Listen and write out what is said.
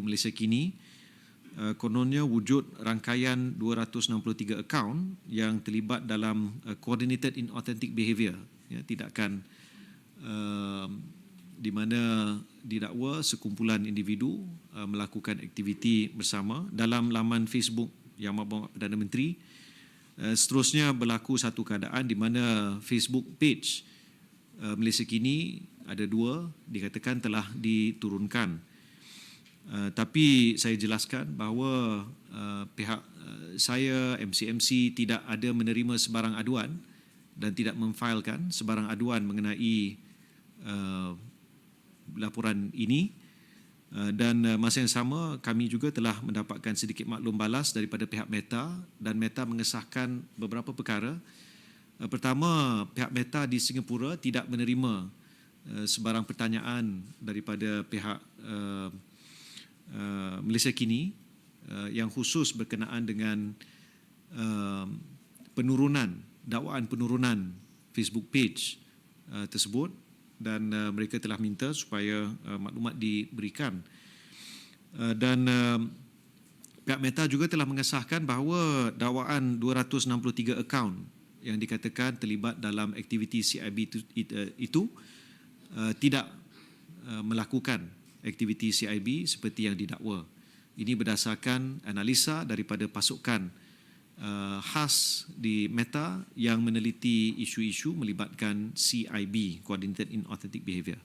Malaysia kini uh, kononnya wujud rangkaian 263 akaun yang terlibat dalam uh, coordinated inauthentic behaviour ya tindakan uh, di mana didakwa sekumpulan individu uh, melakukan aktiviti bersama dalam laman Facebook Yang Amat Perdana Menteri. Uh, seterusnya berlaku satu keadaan di mana Facebook page uh, Malaysia kini ada dua dikatakan telah diturunkan Uh, tapi saya jelaskan bahawa uh, pihak uh, saya MCMC tidak ada menerima sebarang aduan dan tidak memfailkan sebarang aduan mengenai uh, laporan ini. Dan masa yang sama kami juga telah mendapatkan sedikit maklum balas daripada pihak Meta dan Meta mengesahkan beberapa perkara. Pertama pihak Meta di Singapura tidak menerima sebarang pertanyaan daripada pihak uh, Uh, Malaysia kini uh, yang khusus berkenaan dengan uh, penurunan dakwaan penurunan Facebook page uh, tersebut dan uh, mereka telah minta supaya uh, maklumat diberikan. Uh, dan uh, pihak Meta juga telah mengesahkan bahawa dakwaan 263 akaun yang dikatakan terlibat dalam aktiviti CIB itu, itu uh, tidak uh, melakukan aktiviti CIB seperti yang didakwa. Ini berdasarkan analisa daripada pasukan uh, khas di Meta yang meneliti isu-isu melibatkan CIB, Coordinated Inauthentic Behavior.